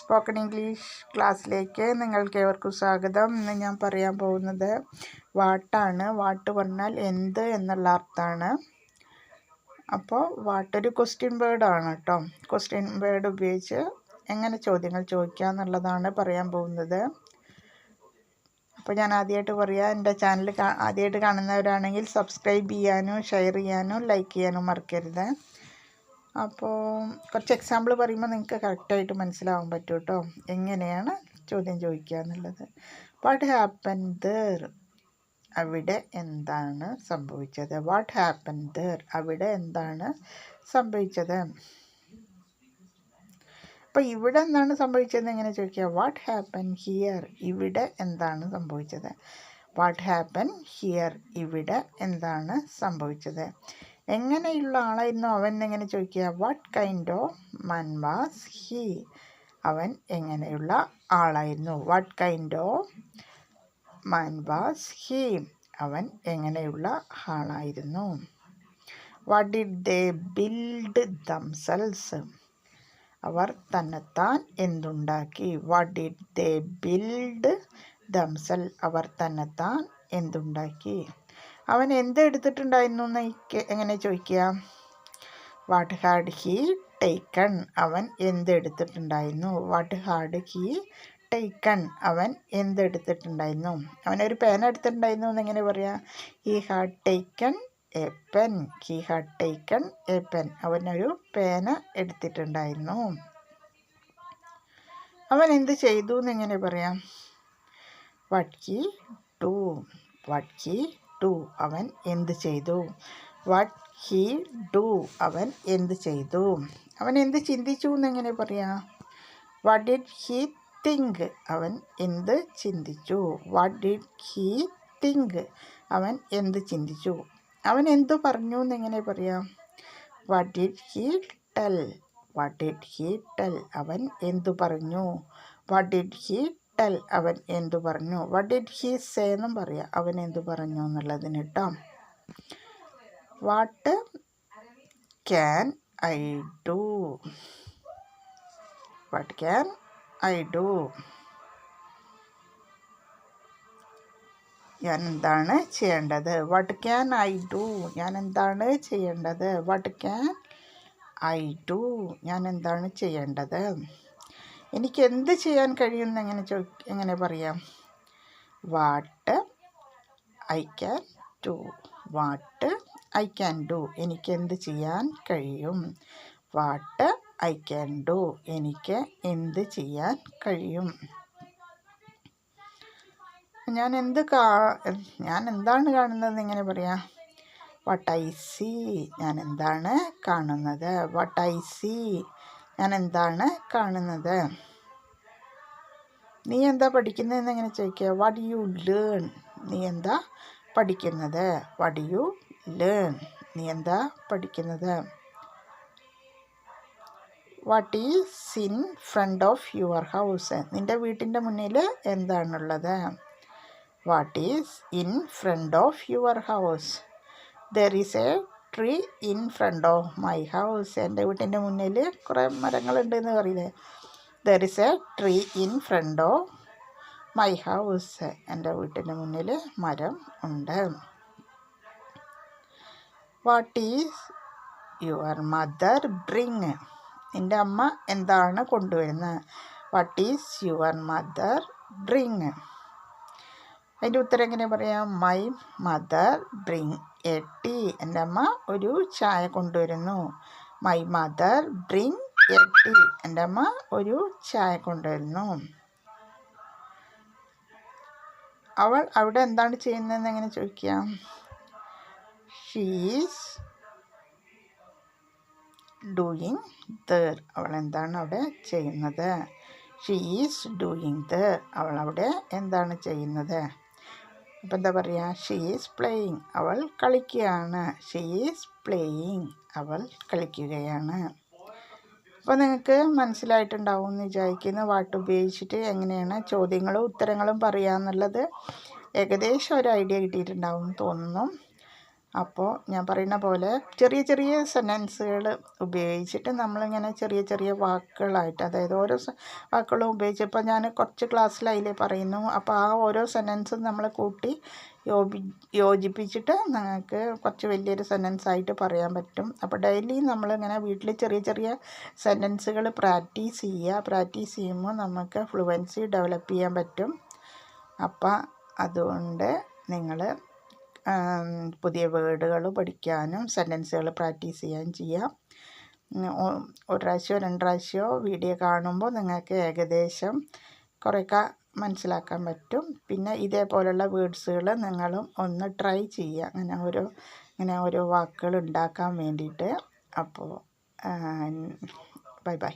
Spoken English ക്ലാസ്സിലേക്ക് നിങ്ങൾക്ക് ഏവർക്കും സ്വാഗതം. ഇന്ന് ഞാൻ പറയാൻ പോകുന്നത് വാട്ടാണ്. വാട്ട് പറഞ്ഞാൽ എന്ത് എന്നുള്ള അർത്ഥമാണ്. അപ്പോൾ വാട്ടൊരു ക്വസ്റ്റ്യൻ വേർഡാണ് കേട്ടോ. ക്വസ്റ്റ്യൻ വേർഡ് ഉപയോഗിച്ച് എങ്ങനെ ചോദ്യങ്ങൾ ചോദിക്കുക എന്നുള്ളതാണ് പറയാൻ പോകുന്നത്. അപ്പോൾ ഞാൻ ആദ്യമായിട്ട് പറയാം എന്റെ ചാനൽ ആദ്യമായിട്ട് കാണുന്നവരാണെങ്കിൽ സബ്സ്ക്രൈബ് ചെയ്യാനും ഷെയർ ചെയ്യാനും ലൈക്ക് ചെയ്യാനും മറക്കരുത്. അപ്പോൾ കുറച്ച് എക്സാമ്പിൾ പറയുമ്പോൾ നിങ്ങൾക്ക് കറക്റ്റായിട്ട് മനസ്സിലാവാൻ പറ്റും കേട്ടോ എങ്ങനെയാണ് ചോദ്യം ചോദിക്കുക എന്നുള്ളത്. വാട്ട് ഹാപ്പൻ ദർ അവിടെ എന്താണ് സംഭവിച്ചത്? വാട്ട് ഹാപ്പൻ ദർ അവിടെ എന്താണ് സംഭവിച്ചത്? അപ്പോൾ ഇവിടെ എന്താണ് സംഭവിച്ചത് എങ്ങനെ ചോദിക്കുക? വാട്ട് ഹാപ്പൻ ഹിയർ ഇവിടെ എന്താണ് സംഭവിച്ചത്? വാട്ട് ഹാപ്പൻ ഹിയർ ഇവിടെ എന്താണ് സംഭവിച്ചത്? എങ്ങനെയുള്ള ആളായിരുന്നു അവൻ എങ്ങനെ ചോദിക്കുക? What kind of man was he അവൻ എങ്ങനെയുള്ള ആളായിരുന്നു? What kind of man was he അവൻ എങ്ങനെയുള്ള ആളായിരുന്നു? What did they build themselves അവർ തന്നെത്താൻ എന്തുണ്ടാക്കി? What did they build themselves അവർ തന്നെത്താൻ എന്തുണ്ടാക്കി? അവൻ എന്ത് എടുത്തിട്ടുണ്ടായിരുന്നു എന്ന് എങ്ങനെ ചോദിക്കുക? വാട്ട് ഹാഡ് ഹി ടേക്കൺ അവൻ എന്ത് എടുത്തിട്ടുണ്ടായിരുന്നു വാട്ട് ഹാഡ് ഹി ടേക്കൺ അവൻ എന്തെടുത്തിട്ടുണ്ടായിരുന്നു? അവനൊരു പേന എടുത്തിട്ടുണ്ടായിരുന്നു എന്നെങ്ങനെ പറയാം. He had taken a pen he had taken a pen അവനൊരു പേന എടുത്തിട്ടുണ്ടായിരുന്നു. അവൻ എന്ത് ചെയ്തു എന്ന് എങ്ങനെ പറയാം. What he do what he do അവൻ എന്ത് ചെയ്തു? What he do? അവൻ എന്ത് ചെയ്തു? അവൻ എന്ത് ചിന്തിച്ചു എന്നെങ്ങനെ പറയാം? What did he think? അവൻ എന്ത് ചിന്തിച്ചു? What did he think? അവൻ എന്ത് ചിന്തിച്ചു? അവൻ എന്തു പറഞ്ഞു എന്നെങ്ങനെ പറയാം? What did he tell? What did he tell? അവൻ എന്തു പറഞ്ഞു? വാട്ട് ഡിഡ് ഹി ടെൽ അവൻ എന്തു പറഞ്ഞു? വട്ട് ഡിഡ് ഹി സേ എന്നും പറയാം. അവൻ എന്തു പറഞ്ഞു എന്നുള്ളതിന് കേട്ടോ what can I do what can I do ഞാൻ എന്താണ് ചെയ്യേണ്ടത്? വാട്ട് ക്യാൻ ഐ ഡു ഞാൻ എന്താണ് ചെയ്യേണ്ടത്? വാട്ട് ക്യാൻ ഐ ഡു ഞാൻ എന്താണ് ചെയ്യേണ്ടത്? എനിക്ക് എന്ത് ചെയ്യാൻ കഴിയുമെന്ന് എങ്ങനെ ചോ എങ്ങനെ പറയാം? What I can do. What I can do. എനിക്ക് എന്ത് ചെയ്യാൻ കഴിയും? What I can do. എനിക്ക് എന്ത് ചെയ്യാൻ കഴിയും? ഞാൻ എന്ത് കാ ഞാൻ എന്താണ് കാണുന്നത് എങ്ങനെ പറയാം? What I see. ഞാൻ എന്താണ് കാണുന്നത്? What I see. ഞാൻ എന്താണ് കാണുന്നത്? നീ എന്താ പഠിക്കുന്നതെന്ന് എങ്ങനെ ചോദിക്കുക? വാട്ട് യു ലേൺ നീ എന്താ പഠിക്കുന്നത്? വാട്ട് യു ലേൺ നീ എന്താ പഠിക്കുന്നത്? What is in front of your house നിന്റെ വീട്ടിന്റെ മുന്നിൽ എന്താണുള്ളത്? What is in front of your house there is a tree in front of my house എന്റെ വീട്ടിന്റെ മുന്നിൽ കുറേ മരങ്ങളുണ്ട് എന്ന് പറയില്ലേ there is a tree in front of my house എന്റെ വീട്ടിന്റെ മുന്നിൽ മരം ഉണ്ട്. What is your mother bring എന്റെ അമ്മ എന്താണ് കൊണ്ടുവരുന്നത്? What is your mother bring അതിന്റെ ഉത്തരം എങ്ങനെ പറയാം? My mother bring a tea എന്റെ അമ്മ ഒരു ചായ കൊണ്ടുവരുന്നു. My mother bring a tea എന്റെ അമ്മ ഒരു ചായ കൊണ്ടുവരുന്നു. അവൾ അവിടെ എന്താണ് ചെയ്യുന്നതെന്ന് എങ്ങനെ ചോദിക്കാം? ഷീസ് ഡൂയിങ് ദർ അവൾ എന്താണ് അവിടെ ചെയ്യുന്നത്? ഷീ ഈസ് ഡൂയിങ് ദർ അവൾ അവിടെ എന്താണ് ചെയ്യുന്നത്? അപ്പം എന്താ പറയുക ഷീ ഈസ് പ്ലേയിങ് അവൾ കളിക്കുകയാണ്. ഷീ ഈസ് പ്ലേയിങ് അവൾ കളിക്കുകയാണ്. അപ്പോൾ നിങ്ങൾക്ക് മനസ്സിലായിട്ടുണ്ടാവും എന്ന് വിചാരിക്കുന്നു. വാട്ട് ഉപയോഗിച്ചിട്ട് എങ്ങനെയാണ് ചോദ്യങ്ങളും ഉത്തരങ്ങളും പറയുക എന്നുള്ളത് ഏകദേശം ഒരു ഐഡിയ കിട്ടിയിട്ടുണ്ടാവും തോന്നുന്നു. അപ്പോൾ ഞാൻ പറയുന്ന പോലെ ചെറിയ ചെറിയ സെന്റൻസുകൾ ഉപയോഗിച്ചിട്ട് നമ്മളിങ്ങനെ ചെറിയ ചെറിയ വാക്കുകളായിട്ട് അതായത് ഓരോ വാക്കുകളും ഉപയോഗിച്ച് ഇപ്പോൾ ഞാൻ കുറച്ച് ക്ലാസ്സിൽ അതിൽ പറയുന്നു. അപ്പോൾ ആ ഓരോ സെന്റൻസും നമ്മൾ കൂട്ടി യോജി യോജിപ്പിച്ചിട്ട് നിങ്ങൾക്ക് കുറച്ച് വലിയൊരു സെന്റൻസ് ആയിട്ട് പറയാൻ പറ്റും. അപ്പോൾ ഡെയിലി നമ്മളിങ്ങനെ വീട്ടിൽ ചെറിയ ചെറിയ സെന്റൻസുകൾ പ്രാക്ടീസ് ചെയ്യുക. പ്രാക്ടീസ് ചെയ്യുമ്പോൾ നമുക്ക് ഫ്ലുവൻസി ഡെവലപ്പ് ചെയ്യാൻ പറ്റും. അപ്പം അതുകൊണ്ട് നിങ്ങൾ പുതിയ വേർഡുകൾ പഠിക്കാനും സെന്റൻസുകൾ പ്രാക്ടീസ് ചെയ്യാൻ ചെയ്യാം. ഒരു പ്രാവശ്യമോ രണ്ട് പ്രാവശ്യമോ വീഡിയോ കാണുമ്പോൾ നിങ്ങൾക്ക് ഏകദേശം കുറേയൊക്കെ മനസ്സിലാക്കാൻ പറ്റും. പിന്നെ ഇതേപോലുള്ള വേർഡ്സുകൾ നിങ്ങളും ഒന്ന് ട്രൈ ചെയ്യുക. അങ്ങനെ ഓരോ ഇങ്ങനെ ഓരോ വാക്കുകൾ ഉണ്ടാക്കാൻ വേണ്ടിയിട്ട്. അപ്പോൾ ബൈ ബൈ.